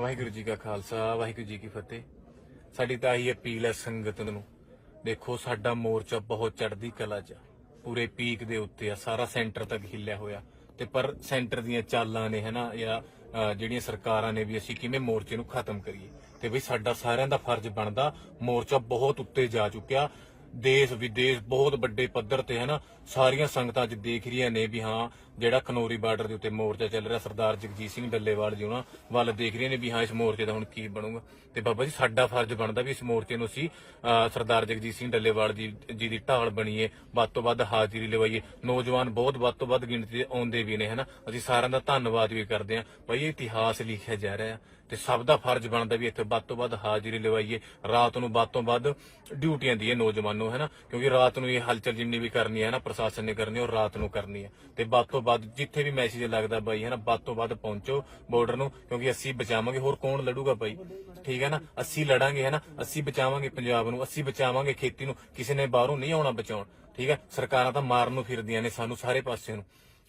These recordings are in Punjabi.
ਵਾਹਿਗੁਰੂ ਜੀ ਕਾ ਖਾਲਸਾ ਵਾਹਿਗੁਰੂ ਜੀ ਕੀ ਫਤਿਹ। ਸਾਡੀ ਤਾਂ ਇਹੀ ਅਪੀਲ ਹੈ ਸੰਗਤ ਨੂੰ। ਦੇਖੋ ਸਾਡਾ ਮੋਰਚਾ ਬਹੁਤ ਚੜ੍ਹਦੀ ਕਲਾ 'ਚ ਆ। ਪੂਰੇ ਪੀਕ ਦੇ ਉੱਤੇ ਆ ਸਾਰਾ ਸੈਂਟਰ ਤੱਕ ਹਿੱਲਿਆ ਹੋਇਆ। ਤੇ ਪਰ ਸੈਂਟਰ ਦੀਆਂ ਚਾਲਾਂ ਨੇ ਹਨਾ ਜਾਂ ਅ, ਜਿਹੜੀਆਂ ਸਰਕਾਰਾਂ ਨੇ ਵੀ ਅਸੀਂ ਕਿਵੇਂ ਮੋਰਚੇ ਨੂੰ ਖਤਮ ਕਰੀਏ। ਤੇ ਵੀ ਸਾਡਾ ਸਾਰਿਆਂ ਦਾ ਫਰਜ਼ ਬਣਦਾ ਮੋਰਚਾ ਬਹੁਤ ਉੱਤੇ ਜਾ ਚੁੱਕਿਆ। ਦੇਸ਼ ਵਿਦੇਸ਼ ਬਹੁਤ ਵੱਡੇ ਪੱਧਰ ਤੇ ਹਨਾ ਸਾਰੀਆਂ ਸੰਗਤਾਂ ਅੱਜ ਦੇਖ ਰਹੀਆਂ ਨੇ ਵੀ ਹਾਂ ਜਿਹੜਾ ਖਨੋਰੀ ਬਾਰਡਰ ਦੇ ਉੱਤੇ ਮੋਰਚਾ ਚੱਲ ਰਿਹਾ ਸਰਦਾਰ ਜਗਜੀਤ ਸਿੰਘ ਡੱਲੇਵਾਲ ਜੀ ਉਹਨਾਂ ਵੱਲ ਦੇਖ ਰਹੇ ਨੇ ਵੀ ਹਾਂ ਇਸ ਮੋਰਚੇ ਦਾ ਹੁਣ ਕੀ ਬਣੂਗਾ। ਤੇ ਬਾਬਾ ਜੀ ਸਾਡਾ ਫਰਜ਼ ਬਣਦਾ ਵੀ ਇਸ ਮੋਰਚੇ ਨੂੰ ਅਸੀਂ ਅਹ, ਸਰਦਾਰ ਜਗਜੀਤ ਸਿੰਘ ਡੱਲੇਵਾਲ ਜੀ ਜੀ ਦੀ ਢਾਲ ਬਣੀਏ ਵੱਧ ਤੋਂ ਵੱਧ ਹਾਜ਼ਰੀ ਲਵਾਈਏ। ਨੌਜਵਾਨ ਬਹੁਤ ਵੱਧ ਤੋਂ ਵੱਧ ਗਿਣਤੀ ਦੇ ਆਉਂਦੇ ਵੀ ਨੇ ਹਨਾ? ਅਸੀਂ ਸਾਰਿਆਂ ਦਾ ਧੰਨਵਾਦ ਵੀ ਕਰਦੇ ਹਾਂ। ਭਾਈ ਇਤਿਹਾਸ ਲਿਖਿਆ ਜਾ ਰਿਹਾ ਤੇ ਸਭ ਦਾ ਫਰਜ਼ ਬਣਦਾ ਵੀ ਇੱਥੇ ਵੱਧ ਤੋਂ ਵੱਧ ਹਾਜ਼ਰੀ ਲਵਾਈਏ। ਰਾਤ ਨੂੰ ਵੱਧ ਤੋਂ ਵੱਧ ਡਿਊਟੀਆਂ ਦੀਏ ਨੌਜਵਾਨ ਨੂੰ ਹਨਾ? ਕਿਉਂਕਿ ਰਾਤ ਨੂੰ ਇਹ ਹਲਚਲ ਜਿੰਨੀ ਵੀ ਕਰਨੀ ਹੈ ਨਾ ਪ੍ਰਸ਼ਾਸਨ ਨੇ ਕਰਨੀ ਹੈ, ਉਹ ਰਾਤ ਨੂੰ ਕਰਨੀ ਹੈ। ਤੇ ਵੱਧ ਤੋਂ ਵੱਧ, ਜਿੱਥੇ ਵੀ ਮੈਸੇਜ ਲੱਗਦਾ ਬਾਈ, ਹਨਾ, ਵੱਧ ਤੋਂ ਵੱਧ ਪਹੁੰਚੋ ਬਾਰਡਰ ਨੂੰ, ਕਿਉਂਕਿ ਅਸੀਂ ਬਚਾਵਾਂਗੇ, ਹੋਰ ਕੌਣ ਲੜੂਗਾ ਬਾਈ? ਠੀਕ ਹੈ ਨਾ? ਅਸੀਂ ਲੜਾਂਗੇ, ਹਨਾ? ਅਸੀਂ ਬਚਾਵਾਂਗੇ ਪੰਜਾਬ ਨੂੰ, ਅਸੀਂ ਬਚਾਵਾਂਗੇ ਖੇਤੀ ਨੂੰ, ਕਿਸੇ ਨੇ ਬਾਹਰੋਂ ਨਹੀਂ ਆਉਣਾ ਬਚਾਉਣ, ਠੀਕ ਹੈ? ਸਰਕਾਰਾਂ ਤਾਂ ਮਾਰਨ ਨੂੰ ਫਿਰਦੀਆਂ ਨੇ ਸਾਨੂੰ ਸਾਰੇ ਪਾਸੇ ਨੂੰ।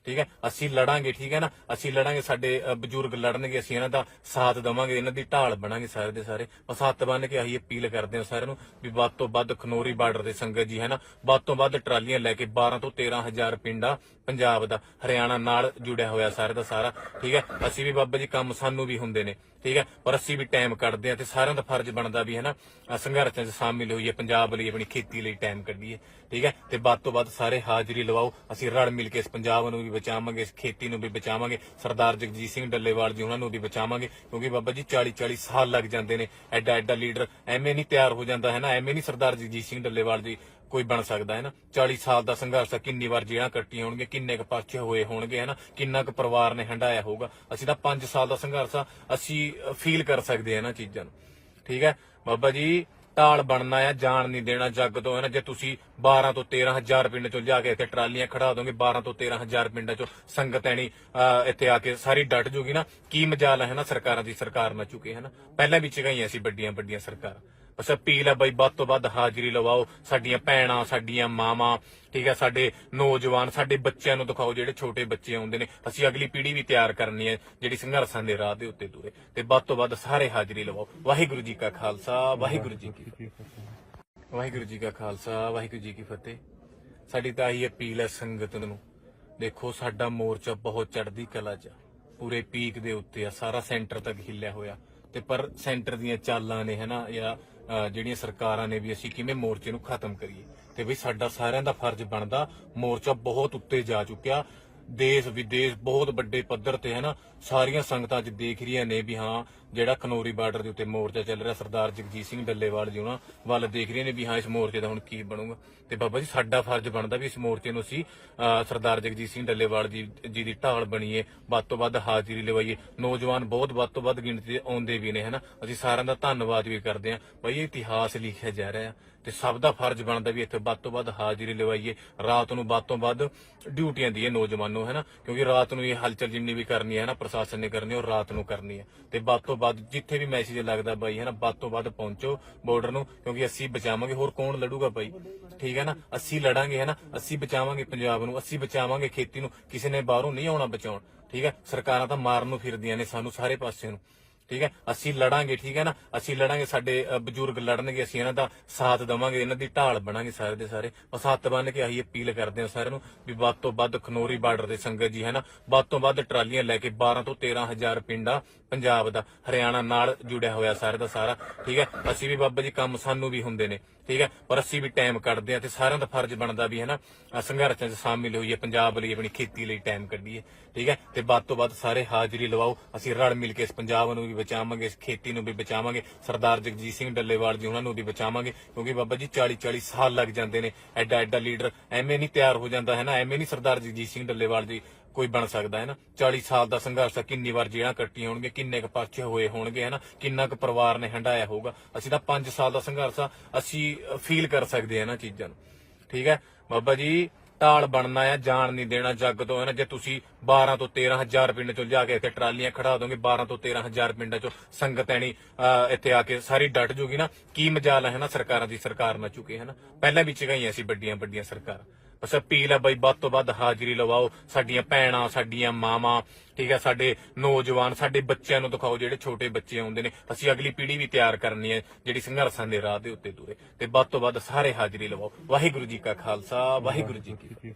ਠੀਕ ਹੈ? ਅਸੀਂ ਲੜਾਂਗੇ, ਠੀਕ ਹੈ ਨਾ? ਅਸੀਂ ਲੜਾਂਗੇ, ਸਾਡੇ ਬਜ਼ੁਰਗ ਲੜਨਗੇ ਅਸੀਂ ਇਹਨਾਂ ਦਾ, ਸਾਥ ਦੇਵਾਂਗੇ, ਇਹਨਾਂ ਦੀ ਢਾਲ ਬਣਾਂਗੇ ਸਾਰੇ ਦੇ ਸਾਰੇ। ਬਸ ਹੱਥ ਬੰਨ ਕੇ ਆਹੀ ਅਪੀਲ ਕਰਦੇ ਹਾਂ ਸਾਰਿਆਂ ਨੂੰ ਵੀ ਵੱਧ ਤੋਂ ਵੱਧ ਖਨੋਰੀ ਬਾਰਡਰ ਦੇ ਸੰਗਤ ਜੀ ਹੈ ਨਾ ਵੱਧ ਤੋਂ ਵੱਧ ਟਰਾਲੀਆਂ ਲੈ ਕੇ 12 ਤੋਂ 13000 ਪਿੰਡਾ ਪੰਜਾਬ ਦਾ, ਹਰਿਆਣਾ ਨਾਲ ਜੁੜਿਆ ਹੋਇਆ ਸਾਰੇ ਦਾ ਸਾਰਾ, ਠੀਕ ਹੈ? ਅਸੀਂ ਵੀ ਬਾਬਾ ਜੀ ਕੰਮ ਸਾਨੂੰ ਵੀ ਹੁੰਦੇ ਨੇ, ਠੀਕ ਹੈ? ਪਰ ਅਸੀਂ ਵੀ ਟਾਈਮ ਕੱਢਦੇ ਆ ਤੇ ਸਾਰਿਆਂ ਦਾ ਫਰਜ਼ ਬਣਦਾ ਵੀ ਹੈ ਨਾ ਸੰਘਰਸ਼ਾਂ 'ਚ ਸ਼ਾਮਿਲ ਹੋਈਏ, ਪੰਜਾਬ ਲਈ ਆਪਣੀ ਖੇਤੀ ਲਈ ਟਾਈਮ ਕੱਢੀਏ, ਠੀਕ ਹੈ? ਤੇ ਵੱਧ ਤੋਂ ਵੱਧ ਸਾਰੇ ਹਾਜ਼ਰੀ ਲਵਾਓ, ਅਸੀਂ ਰਲ ਮਿਲ ਕੇ ਇਸ ਪੰਜਾਬ ਨੂੰ ਵੀ ਬਚਾਵਾਂਗੇ ਖੇਤੀ ਨੂੰ ਵੀ ਬਚਾਵਾਂਗੇ। ਸਰਦਾਰ ਜਗਜੀਤ ਸਿੰਘ ਡੱਲੇਵਾਲ ਜੀ ਉਹਨਾਂ ਨੂੰ ਵੀ ਬਚਾਵਾਂਗੇ ਕਿਉਂਕਿ ਬਾਬਾ ਜੀ 40 40 ਸਾਲ ਲੱਗ ਜਾਂਦੇ ਨੇ। ਐਡਾ ਐਡਾ ਲੀਡਰ ਐਵੇਂ ਨਹੀਂ ਤਿਆਰ ਹੋ ਜਾਂਦਾ ਹੈ ਨਾ ਐਵੇਂ ਨਹੀਂ ਸਰਦਾਰ ਜਗਜੀਤ ਸਿੰਘ ਡੱਲੇਵਾਲ ਜੀ ਕੋਈ ਬਣ ਸਕਦਾ ਹੈ ਨਾ 40 ਸਾਲ ਦਾ ਸੰਘਰਸ਼ ਆ, ਕਿੰਨੀ ਵਾਰ ਜੇਲਾਂ ਕੱਟੀਆਂ ਹੋਣਗੇ ਕਿੰਨੇ ਕੁ ਪਰਚੇ ਹੋਏ ਹੋਣਗੇ ਹੈ ਨਾ ਕਿੰਨਾ ਕੁ ਪਰਿਵਾਰ ਨੇ ਹੰਡਾਇਆ ਹੋਊਗਾ। ਅਸੀਂ ਤਾਂ 5 ਸਾਲ ਦਾ ਸੰਘਰਸ਼ ਆ ਅਸੀਂ ਫੀਲ ਕਰ ਸਕਦੇ ਹਾਂ ਇਹਨਾਂ ਚੀਜ਼ਾਂ ਨੂੰ। ਠੀਕ ਹੈ? ਬਾਬਾ ਜੀ ਢਾਲ ਬਣਨਾ ਆ, ਜਾਣ ਨਹੀਂ ਦੇਣਾ ਜੱਗ ਤੋਂ, ਹੈ ਨਾ? ਜੇ ਤੁਸੀਂ 12 ਤੋਂ 13000 ਪਿੰਡ ਚੋਂ ਲਿਆ ਕੇ ਇੱਥੇ ਟਰਾਲੀਆਂ ਖੜਾ ਦੋਗੇ 12 ਤੋਂ 13000 ਪਿੰਡਾਂ ਚੋਂ ਸੰਗਤ ਐਣੀ ਇੱਥੇ ਆ ਕੇ ਸਾਰੀ ਡਟ ਜੂਗੀ ਨਾ, ਕੀ ਮਜਾਲ ਹੈ ਨਾ? ਸਰਕਾਰਾਂ ਦੀ ਸਰਕਾਰ ਨਾ ਚੁੱਕੇ ਹੈ ਨਾ? ਪਹਿਲਾਂ ਵੀ ਚਗਾਈਆਂ ਸੀ ਵੱਡੀਆਂ ਵੱਡੀਆਂ ਸਰਕਾਰਾਂ। ਬਸ ਅਪੀਲ ਹੈ ਬਾਈ ਵੱਧ ਤੋਂ ਵੱਧ ਹਾਜ਼ਰੀ ਲਵਾਓ। ਸਾਡੀਆਂ ਭੈਣਾਂ, ਸਾਡੀਆਂ ਮਾਵਾਂ, ਠੀਕ ਹੈ ਸਾਡੇ ਨੌਜਵਾਨ, ਸਾਡੇ ਬੱਚਿਆਂ ਨੂੰ ਦਿਖਾਓ ਜਿਹੜੇ ਛੋਟੇ ਬੱਚੇ ਆਉਂਦੇ ਨੇ। ਅਸੀਂ ਅਗਲੀ ਪੀੜ੍ਹੀ ਵੀ ਤਿਆਰ ਕਰਨੀ ਹੈ, ਜਿਹੜੀ ਸੰਘਰਸ਼ਾਂ ਦੇ ਰਾਹ ਦੇ ਉੱਤੇ ਤੁਰੇ। ਤੇ ਵੱਧ ਤੋਂ ਵੱਧ ਸਾਰੇ ਹਾਜ਼ਰੀ ਲਵਾਓ। ਵਾਹਿਗੁਰੂ ਜੀ ਕਾ ਖਾਲਸਾ, ਵਾਹਿਗੁਰੂ ਜੀ ਕੀ ਫਤਿਹ। ਵਾਹਿਗੁਰੂ ਜੀ ਕਾ ਖਾਲਸਾ, ਵਾਹਿਗੁਰੂ ਜੀ ਕੀ ਫਤਿਹ। ਸਾਡੀ ਤਾਂ ਇਹੀ ਅਪੀਲ ਹੈ ਸੰਗਤ ਨੂੰ। ਦੇਖੋ, ਸਾਡਾ ਮੋਰਚਾ ਬਹੁਤ ਚੜ੍ਹਦੀ ਕਲਾ 'ਚ ਪੂਰੇ ਪੀਕ ਦੇ ਉੱਤੇ ਆ, ਸਾਰਾ ਸੈਂਟਰ ਤੱਕ ਹਿੱਲਿਆ ਹੋਇਆ। ਤੇ ਪਰ ਸੈਂਟਰ ਦੀਆਂ ਚਾਲਾਂ ਨੇ, ਹਨਾ, ਜਾਂ ਜਿਹੜੀਆਂ ਸਰਕਾਰਾਂ ਨੇ ਵੀ ਅਸੀਂ ਕਿਵੇਂ ਮੋਰਚੇ ਨੂੰ ਖਤਮ ਕਰੀਏ। ਤੇ ਵੀ ਸਾਡਾ ਸਾਰਿਆਂ ਦਾ ਫਰਜ਼ ਬਣਦਾ, ਮੋਰਚਾ ਬਹੁਤ ਉੱਤੇ ਜਾ ਚੁੱਕਿਆ। ਦੇਸ਼ ਵਿਦੇਸ਼ ਬਹੁਤ ਵੱਡੇ ਪੱਧਰ ਤੇ ਹੈ ਨਾ, ਸਾਰੀਆਂ ਸੰਗਤਾਂ ਅੱਜ ਦੇਖ ਰਹੀਆਂ ਨੇ ਵੀ ਹਾਂ ਜਿਹੜਾ ਖਨੌਰੀ ਬਾਰਡਰ ਦੇ ਉੱਤੇ ਮੋਰਚਾ ਚੱਲ ਰਿਹਾ, ਸਰਦਾਰ ਜਗਜੀਤ ਸਿੰਘ ਡੱਲੇਵਾਲ ਜੀ ਉਹਨਾਂ ਵੱਲ ਦੇਖ ਰਹੇ ਨੇ ਵੀ ਹਾਂ, ਇਸ ਮੋਰਚੇ ਦਾ ਹੁਣ ਕੀ ਬਣੂਗਾ। ਤੇ ਬਾਬਾ ਜੀ, ਸਾਡਾ ਫਰਜ਼ ਬਣਦਾ ਵੀ ਇਸ ਮੋਰਚੇ ਨੂੰ ਅਸੀਂ ਸਰਦਾਰ ਜਗਜੀਤ ਸਿੰਘ ਡੱਲੇਵਾਲ ਜੀ ਜੀ ਦੀ ਢਾਲ ਬਣੀਏ, ਵੱਧ ਤੋਂ ਵੱਧ ਹਾਜ਼ਰੀ ਲਵਾਈਏ। ਨੌਜਵਾਨ ਬਹੁਤ ਵੱਧ ਤੋਂ ਵੱਧ ਗਿਣਤੀ ਦੇ ਆਉਂਦੇ ਵੀ ਨੇ, ਹਨਾ? ਅਸੀਂ ਸਾਰਿਆਂ ਦਾ ਧੰਨਵਾਦ ਵੀ ਕਰਦੇ ਹਾਂ। ਭਾਈ ਇਹ ਇਤਿਹਾਸ ਲਿਖਿਆ ਜਾ ਰਿਹਾ ਤੇ ਸਭ ਦਾ ਫਰਜ਼ ਬਣਦਾ ਵੀ ਇੱਥੇ ਵੱਧ ਤੋਂ ਵੱਧ ਹਾਜ਼ਰੀ ਲਵਾਈਏ। ਰਾਤ ਨੂੰ ਵੱਧ ਤੋਂ ਵੱਧ ਡਿਊਟੀਆਂ ਦੀਏ ਨੌਜਵਾਨ ਨੂੰ, ਹਨਾ? ਕਿਉਂਕਿ ਰਾਤ ਨੂੰ ਇਹ ਹਲਚਲ ਜਿੰਨੀ ਵੀ ਕਰਨੀ ਹੈ ਨਾ ਪ੍ਰਸ਼ਾਸਨ ਨੇ ਕਰਨੀ ਉਹ ਰਾਤ ਨੂੰ ਕਰਨੀ ਹੈ। ਤੇ ਵੱਧ ਤੋਂ ਵੱਧ ਜਿੱਥੇ ਵੀ ਮੈਸੇਜ ਲੱਗਦਾ ਬਾਈ, ਹੈਨਾ, ਵੱਧ ਤੋਂ ਵੱਧ ਪਹੁੰਚੋ ਬਾਰਡਰ ਨੂੰ, ਕਿਉਂਕਿ ਅਸੀਂ ਬਚਾਵਾਂਗੇ, ਹੋਰ ਕੌਣ ਲੜੂਗਾ ਬਾਈ? ਠੀਕ ਹੈ ਨਾ? ਅਸੀਂ ਲੜਾਂਗੇ, ਹੈਨਾ? ਅਸੀਂ ਬਚਾਵਾਂਗੇ ਪੰਜਾਬ ਨੂੰ, ਅਸੀਂ ਬਚਾਵਾਂਗੇ ਖੇਤੀ ਨੂੰ, ਕਿਸੇ ਨੇ ਬਾਹਰੋਂ ਨਹੀਂ ਆਉਣਾ ਬਚਾਉਣ, ਠੀਕ ਹੈ? ਸਰਕਾਰਾਂ ਤਾਂ ਮਾਰਨ ਨੂੰ ਫਿਰਦੀਆਂ ਨੇ ਸਾਨੂੰ ਸਾਰੇ ਪਾਸੇ ਨੂੰ। ਠੀਕ ਹੈ? ਅਸੀਂ ਲੜਾਂਗੇ, ਠੀਕ ਹੈ ਨਾ? ਅਸੀਂ ਲੜਾਂਗੇ, ਸਾਡੇ ਬਜ਼ੁਰਗ ਲੜਨਗੇ, ਅਸੀਂ ਇਹਨਾਂ ਦਾ ਸਾਥ ਦੇਵਾਂਗੇ, ਇਹਨਾਂ ਦੀ ਢਾਲ ਬਣਾਂਗੇ ਸਾਰੇ ਦੇ ਸਾਰੇ। ਬਸ ਹੱਥ ਬੰਨ ਕੇ ਆਹੀ ਅਪੀਲ ਕਰਦੇ ਹਾਂ ਸਾਰਿਆਂ ਨੂੰ ਵੀ ਵੱਧ ਤੋਂ ਵੱਧ ਖਨੋਰੀ ਬਾਰਡਰ ਦੇ ਸੰਗਤ ਜੀ, ਹੈ ਨਾ? ਵੱਧ ਤੋਂ ਵੱਧ ਟਰਾਲੀਆਂ ਲੈ ਕੇ 12 ਤੋਂ 13000 ਪਿੰਡਾਂ ਪੰਜਾਬ ਦਾ, ਹਰਿਆਣਾ ਨਾਲ ਜੁੜਿਆ ਹੋਇਆ ਸਾਰੇ ਦਾ ਸਾਰਾ, ਠੀਕ ਹੈ? ਅਸੀਂ ਵੀ ਬਾਬਾ ਜੀ ਕੰਮ ਸਾਨੂੰ ਵੀ ਹੁੰਦੇ ਨੇ। ਠੀਕ ਹੈ? ਪਰ ਅਸੀਂ ਵੀ ਟਾਈਮ ਕੱਢਦੇ ਆ ਤੇ ਸਾਰਿਆਂ ਦਾ ਫਰਜ਼ ਬਣਦਾ ਵੀ ਹੈ ਨਾ ਸੰਘਰਸ਼ਾਂ 'ਚ ਸ਼ਾਮਿਲ ਹੋਈਏ, ਪੰਜਾਬ ਲਈ ਆਪਣੀ ਖੇਤੀ ਲਈ ਟਾਈਮ ਕੱਢੀਏ, ਠੀਕ ਹੈ? ਤੇ ਵੱਧ ਤੋਂ ਵੱਧ ਸਾਰੇ ਹਾਜ਼ਰੀ ਲਵਾਓ। ਅਸੀਂ ਰਲ ਮਿਲ ਕੇ ਇਸ ਪੰਜਾਬ ਨੂੰ ਵੀ ਬਚਾਵਾਂਗੇ, ਇਸ ਖੇਤੀ ਨੂੰ ਵੀ ਬਚਾਵਾਂਗੇ, ਸਰਦਾਰ ਜਗਜੀਤ ਸਿੰਘ ਡੱਲੇਵਾਲ ਜੀ ਉਹਨਾਂ ਨੂੰ ਵੀ ਬਚਾਵਾਂਗੇ, ਕਿਉਂਕਿ ਬਾਬਾ ਜੀ 40 40 ਸਾਲ ਲੱਗ ਜਾਂਦੇ ਨੇ ਐਡਾ ਐਡਾ ਲੀਡਰ ਐਵੇਂ ਨਹੀਂ ਤਿਆਰ ਹੋ ਜਾਂਦਾ, ਹੈ ਨਾ? ਐਵੇਂ ਨਹੀਂ ਸਰਦਾਰ ਜਗਜੀਤ ਸਿੰਘ ਡੱਲੇਵਾਲ ਜੀ ਕੋਈ ਬਣ ਸਕਦਾ ਹੈ ਨਾ? 40 ਸਾਲ ਦਾ ਸੰਘਰਸ਼ ਆ, ਕਿੰਨੀ ਵਾਰ ਜੇਲ੍ਹਾਂ ਕੱਟੀਆਂ ਹੋਣਗੀਆਂ ਕਿੰਨੇ ਕੁ ਪਰਚੇ ਹੋਏ ਹੋਣਗੇ ਹੈ ਨਾ? ਕਿੰਨਾ ਕੁ ਪਰਿਵਾਰ ਨੇ ਹੰਡਾਇਆ ਹੋਊਗਾ? ਅਸੀਂ ਤਾਂ 5 ਸਾਲ ਦਾ ਸੰਘਰਸ਼ ਆ ਅਸੀਂ ਫੀਲ ਕਰ ਸਕਦੇ ਹਾਂ ਇਹਨਾਂ ਚੀਜ਼ਾਂ ਨੂੰ। ਠੀਕ ਹੈ? ਬਾਬਾ ਜੀ ਢਾਲ ਬਣਨਾ ਆ ਜਾਣ ਨਹੀਂ ਦੇਣਾ ਜੱਗ ਤੋਂ ਹੈ ਨਾ? ਜੇ ਤੁਸੀਂ 12 ਤੋਂ 13000 ਪਿੰਡ ਚੋਂ ਜਾ ਕੇ ਇੱਥੇ ਟਰਾਲੀਆਂ ਖੜਾ ਦੋਗੇ 12 ਤੋਂ 13000 ਪਿੰਡਾਂ ਚੋਂ ਸੰਗਤ ਐਣੀ ਇੱਥੇ ਆ ਕੇ ਸਾਰੀ ਡਟ ਜੂਗੀ ਨਾ ਕੀ ਮਜਾਲ ਹੈ ਨਾ? ਸਰਕਾਰਾਂ ਦੀ ਸਰਕਾਰ ਨਾ ਚੁਕੇ ਹੈ ਨਾ? ਪਹਿਲਾਂ ਵੀ ਚਗਾਈਆਂ ਸੀ ਵੱਡੀਆਂ ਵੱਡੀਆਂ ਸਰਕਾਰਾਂ। ਬਸ ਅਪੀਲ ਆ ਬਈ ਵੱਧ ਤੋਂ ਵੱਧ ਹਾਜ਼ਰੀ ਲਵਾਓ। ਸਾਡੀਆਂ ਭੈਣਾਂ, ਸਾਡੀਆਂ ਮਾਵਾਂ, ਠੀਕ ਹੈ ਸਾਡੇ ਨੌਜਵਾਨ, ਸਾਡੇ ਬੱਚਿਆਂ ਨੂੰ ਦਿਖਾਓ ਜਿਹੜੇ ਛੋਟੇ ਬੱਚੇ ਆਉਂਦੇ ਨੇ। ਅਸੀਂ ਅਗਲੀ ਪੀੜ੍ਹੀ ਵੀ ਤਿਆਰ ਕਰਨੀ ਹੈ, ਜਿਹੜੀ ਸੰਘਰਸ਼ਾਂ ਦੇ ਰਾਹ ਦੇ ਉੱਤੇ ਤੁਰੇ। ਤੇ ਵੱਧ ਤੋਂ ਵੱਧ ਸਾਰੇ ਹਾਜ਼ਰੀ ਲਵਾਓ। ਵਾਹਿਗੁਰੂ ਜੀ ਕਾ ਖਾਲਸਾ, ਵਾਹਿਗੁਰੂ ਜੀ ਕੀ ਫਤਿਹ।